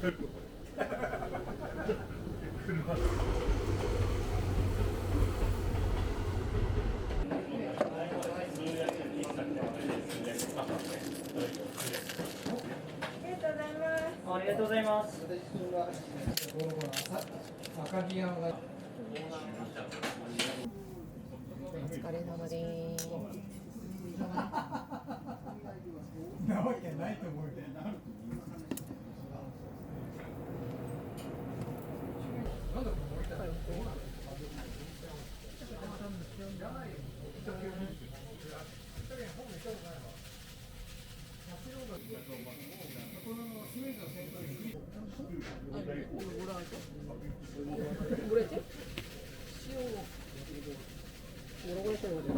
ありがとうございます。お疲れ様です。なわけないと思うよ 뭐라 했지? 시오 뭐라고 했던 거지?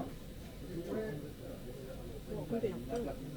어, 근데 약간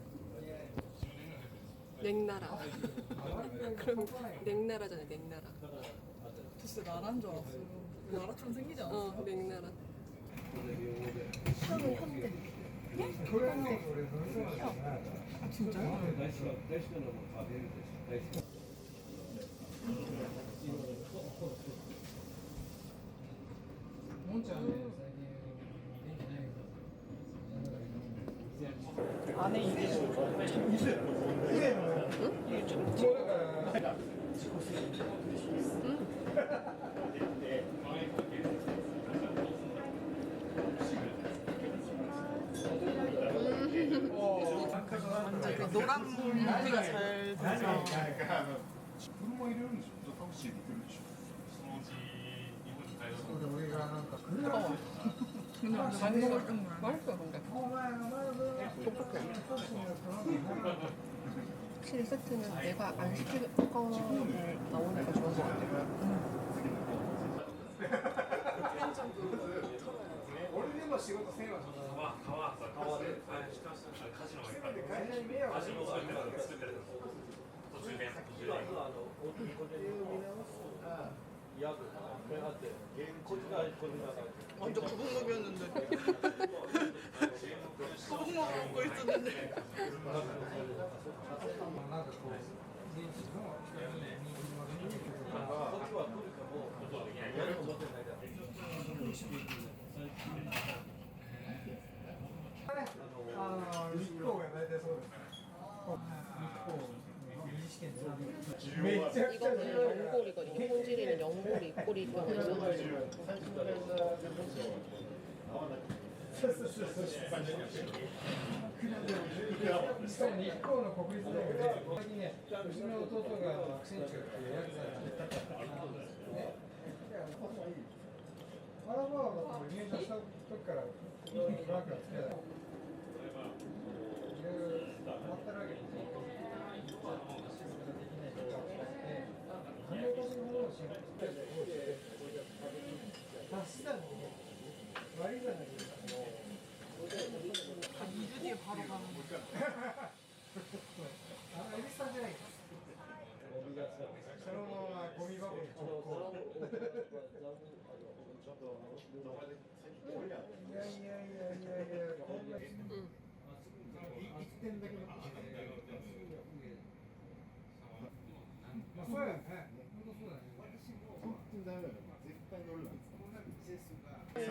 냉나라. 아, 네. 그럼 냉나라잖아요, 냉나라. 글쎄 나란 줄 알았어. 나라처럼 생기지 않았어? 어, 냉나라. 향은 현대. 안에 나이가 잘 돼서 그러니까 그래요. 근데 밥 확실히 세트는 내가 안 시킬 거를 나오니까 좋은 것 같아요. でも仕事せんわそんな川川さ川ではい知ってますカジノがいっぱい会社に迷惑カジノ作ってる作ってる途中で途中で 완전 구분먹이었는데. 구분먹 먹고 있었는데. なんかこう現地の あの日光が大体そうですね日光二次試験でめちゃくちゃ 이거는 重要だ 연골이거든요. 홍지리는 연골이 꼬리 병이 있어서 そうそうそうそうしかも日光の国立大学で最近ねうちの弟がアクセンチュアっていうヤクザでね からトラクがつけない。いろいろ。ののの。 そうやね。本当そうだね。本当にダメだよ絶対乗るなんですか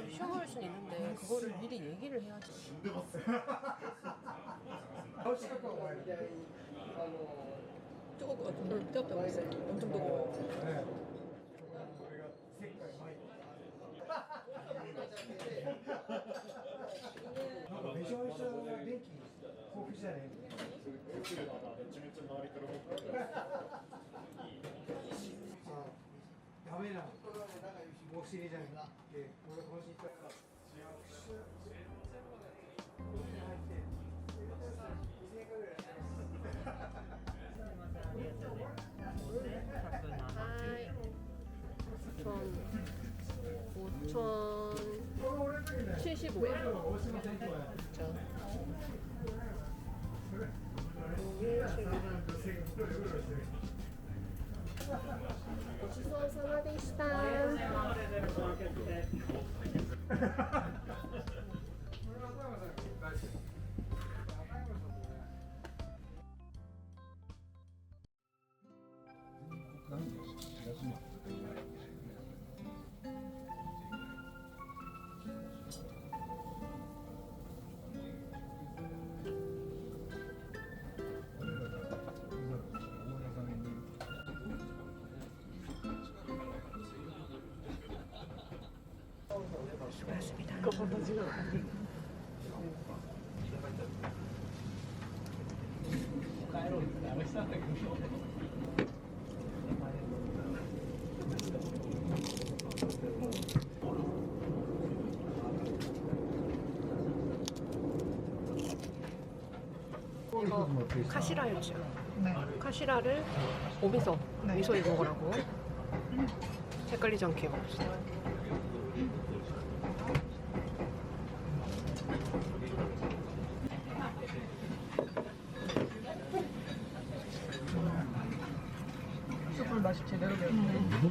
쉬어갈 수는 있는데 그거를 미리 얘기를 해야지. 死んでますよ青四角お前。ね。 뜨거울 것 같은데. 응, 뜨겁다고 했어요. 엄청 뜨거워. なんかめちゃめちゃ電気豊富じゃねえめちゃめちゃ周りから僕からダメなの。僕知りじゃないで俺今週行ったからはい。 5천 5,075엔. 자. 고치소사마데시타. 이거 카시라였죠. 네. 카시라를 오미소, 네. 미소에 먹으라고. 헷갈리지 않게 먹읍시다. 숯불 맛이 제대로 되어 김가도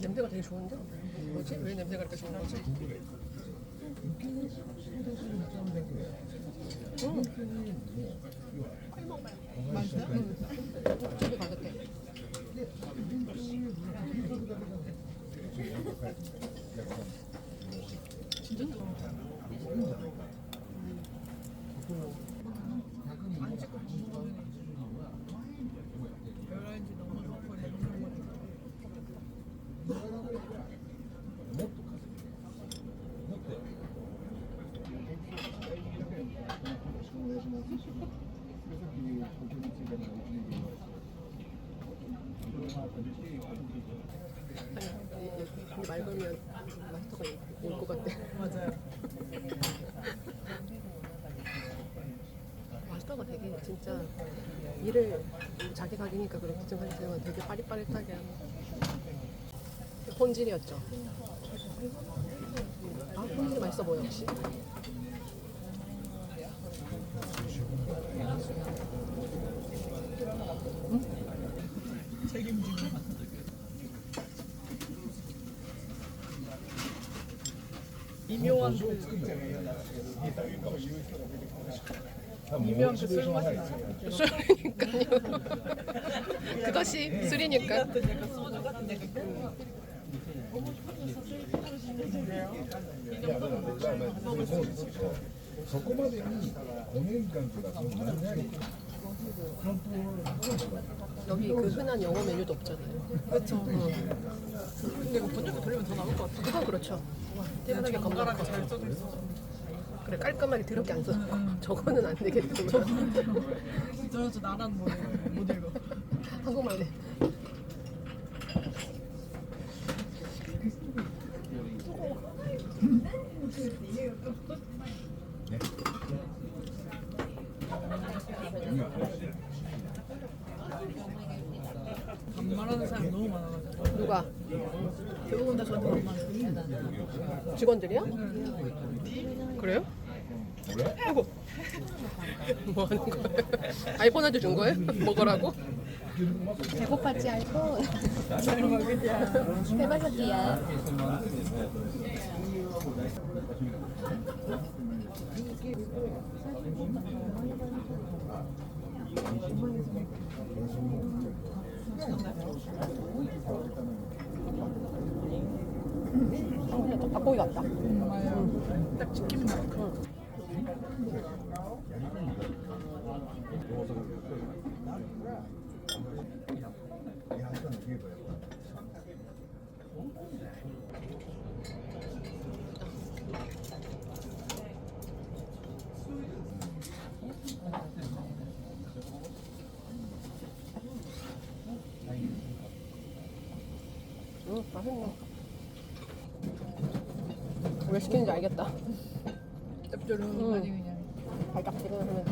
냄새가 되게 좋은데? 뭐지? 왜 냄새가 이렇게 좋은 거지? 진짜 좋아. 안 찍고 먹으면 별라인지 너무 좋고 냄새 너무 좋고. 아니, 이- 이- 말 걸면 마스터가 올것 같대. 맞아요. 마스터가 되게 진짜 일을 자기 가게니까 그렇게 생각하지만 되게 빠릿빠릿하게 하는 본질이었죠. 아, 본질이 맛있어 보여, 역시. 책임지는. 미묘한 그 미묘한 그 술맛이 나요. 술이니까요. 그것이 술이니까. 같은 약간 소주 같은 약간 그 そこまでに5年間とかその長い漢方 여기 그 흔한 영어 메뉴도 없잖아요. 그렇죠. 근데 이거 번역기 돌리면 더 나올 것 같아. 그건 그렇죠. 대단하게 건강하게 잘 거. 써져 있어. 그래 깔끔하게 더럽게 안 써. 저거는 안 되겠구나. 저저 나란 모델 못 읽어. 한국말 돼. 말하는 사람 너무 많아가지고. 누가 대부분 다 저한테 반말. 직원들이야? 그래요? 그래? 아이고. 뭐 하는 거야? 아이폰 한테 준 거예요? 먹으라고? 배고팠지 알고 해마셨기야 닭고기 같다. 딱 치킨 맛. 응, 맛있네. 왜 시키는지 알겠다. 짭조름하니 그냥. 발딱 지르면서.